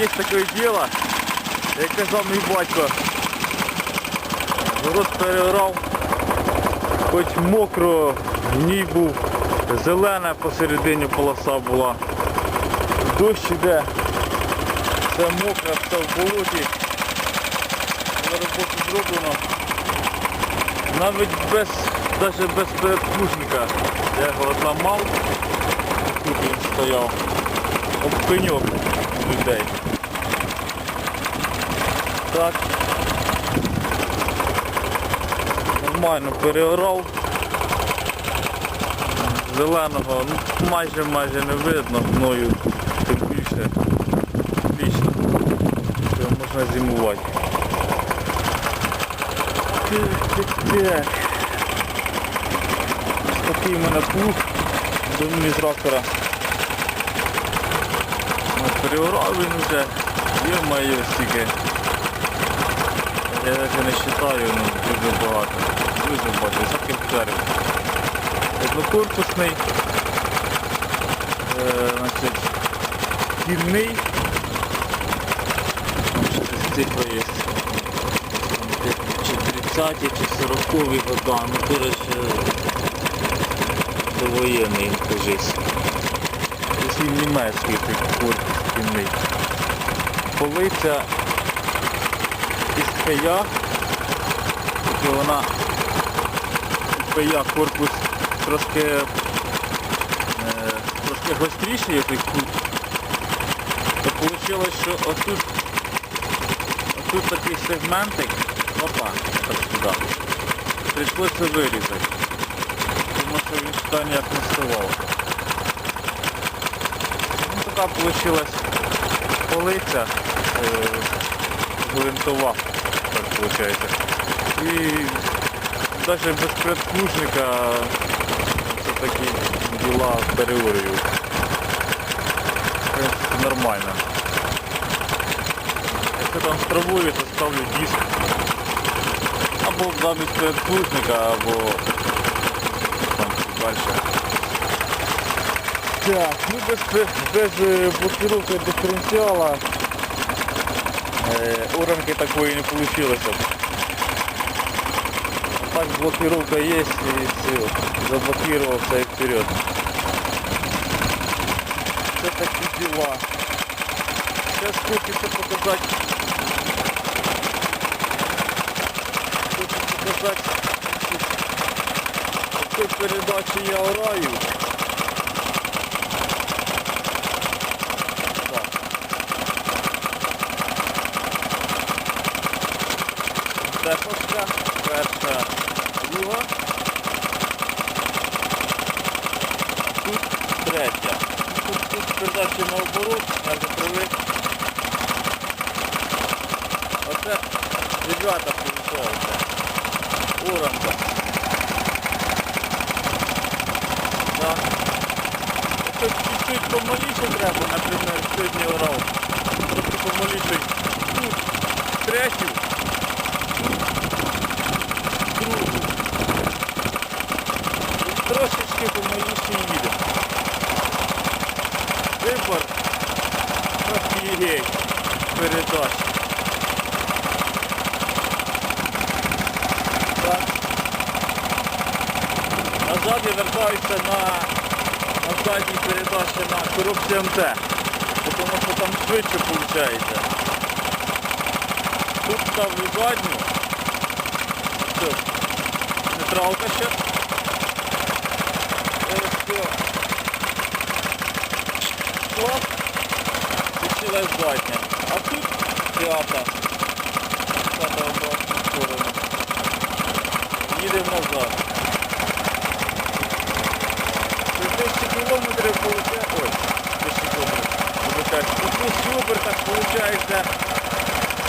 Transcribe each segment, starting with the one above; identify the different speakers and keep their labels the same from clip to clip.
Speaker 1: є таке діло, як казав мій батько. Город переорав, хоч мокро, гній був, зелена посередині полоса була. Дощ іде, все мокре, все в болоті. Але роботу зроблено. Навіть без, навіть без передплужника. Я його зламав, тут він стояв. Об пеньок людей. Так. Нормально переорав. Зеленого ну, майже майже не видно, мною тим більше. Це можна зимувати. Такий в мене плуг до трактора. Переорав він вже, є моє стільки. Я навіть не вважаю, ну дуже багато. Дуже багато, за гектарів. Однокорпусний, е, значить, кільний. Цифра є. Чи 30 чи 40 года, ну коротше, довоєнний, кажись. Який німецький корпус кільний. Полиця із пея, і вона пея корпус трошки, е, трошки гостріший як кут. То вийшло, що отут, отут такий сегментик, опа, так сюди. Прийшлося вирізати. Тому що він сюди ніяк не ставав. Ну, така вийшла полиця е, гвинтова, так виходить. І навіть без предплужника це такі діла переорюю. Це нормально. Якщо там з травою, то ставлю диск. Або замість предплужника, або там далі. Так, ну без, без е, блокировки диференціала е, уранки такої не вийшло. Так блокировка є і все, заблокировался и вперед. Це такі дела. Сейчас хочется показать. Хочу показать. Передачі я ораю. Так. Стефовська, перша, друга. Тут третя. Тут, тут передача наоборот, я вже привик. Оце дев'ята получається. Оранка. Так. Тут чуть-чуть помаліше треба, наприклад, сьогодні орав. Трохи помаліше. Тут третю. Другу. Трошечки помаліше. Вибор офігеть передач. Назад я вертаюся на, на задній передачі на коробці МТ. Тому що там швидше виходить. Тут ставлю задню. Все. Нейтралка ще. Зараз все. Клас. Включилась задня. А тут п'ята. П'ята в обратну сторону. Їдемо назад. 3000 кілометрів получає. Ой, 1000 кілометрів. У 200 обертах виходить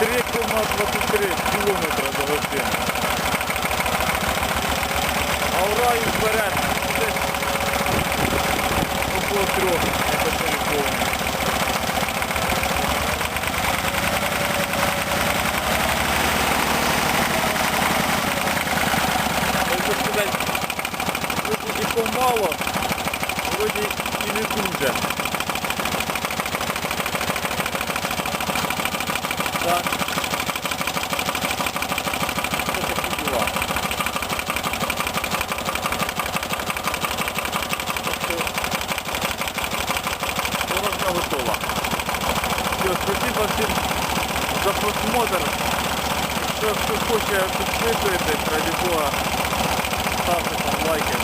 Speaker 1: 3,23 кілометра за годину. А в раю вперед десь около трьох мало, вроді і не дуже. Так. Це такі діла. Ворожка готова. Все, спасибо всім за просмотр. Якщо хто хоче підписуйтесь, раді Бога, ставте там лайки.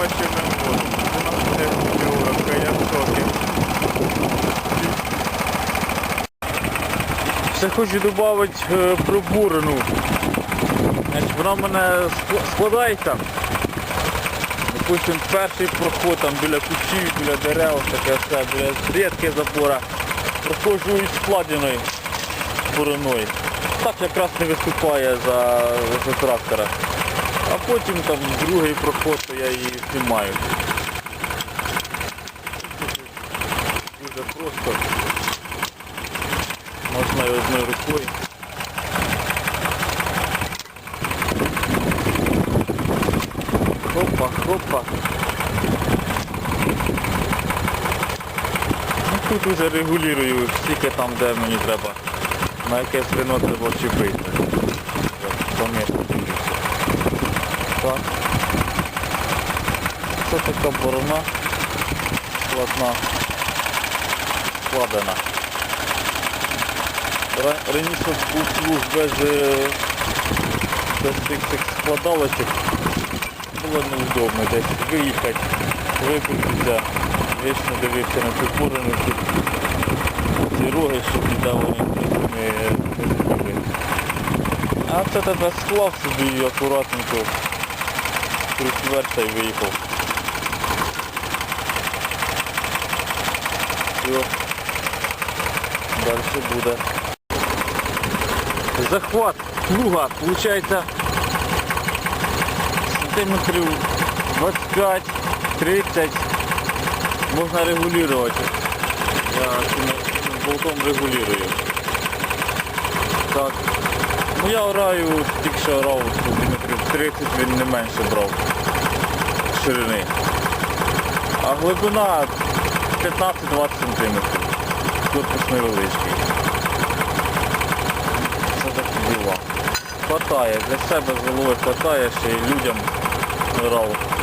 Speaker 1: Нам буде урока, я в шокі. Ще хочу додати про бурину. Вона в мене складається. Допустим, перший проход там біля кущів, біля дерев, таке все, біля рідки забора. Проходжу із складеною буриною. Так якраз не виступає за, за трактора. А потім там другий проход, то я її знімаю. Дуже просто. Можна і одною рукою. Хопа, хопа. Ну, тут уже регулюю, скільки там, де мені треба. На яке свино треба вчепити. Так. Це така борона складна. Складена. Раніше був плуг без, е, без цих, цих складалочок. Було неудобно десь виїхати, випуститися, вічно дивився на цю курину, тут ці роги, щоб ніде вони не, не збили. А це тебе склав собі акуратненько крутверта і виїхав. Все. Далі буде. Захват плуга, виходить, сантиметрів 25-30 можна регулювати. Я цим болтом регулюю. Так. Ну я ораю, тільки що орав сантиметрів 30, він не менше брав ширини. А глибина 15-20 см. Корпус невеличкий. Це такі діла. Хватає, для себе з голови хватає, ще й людям орав.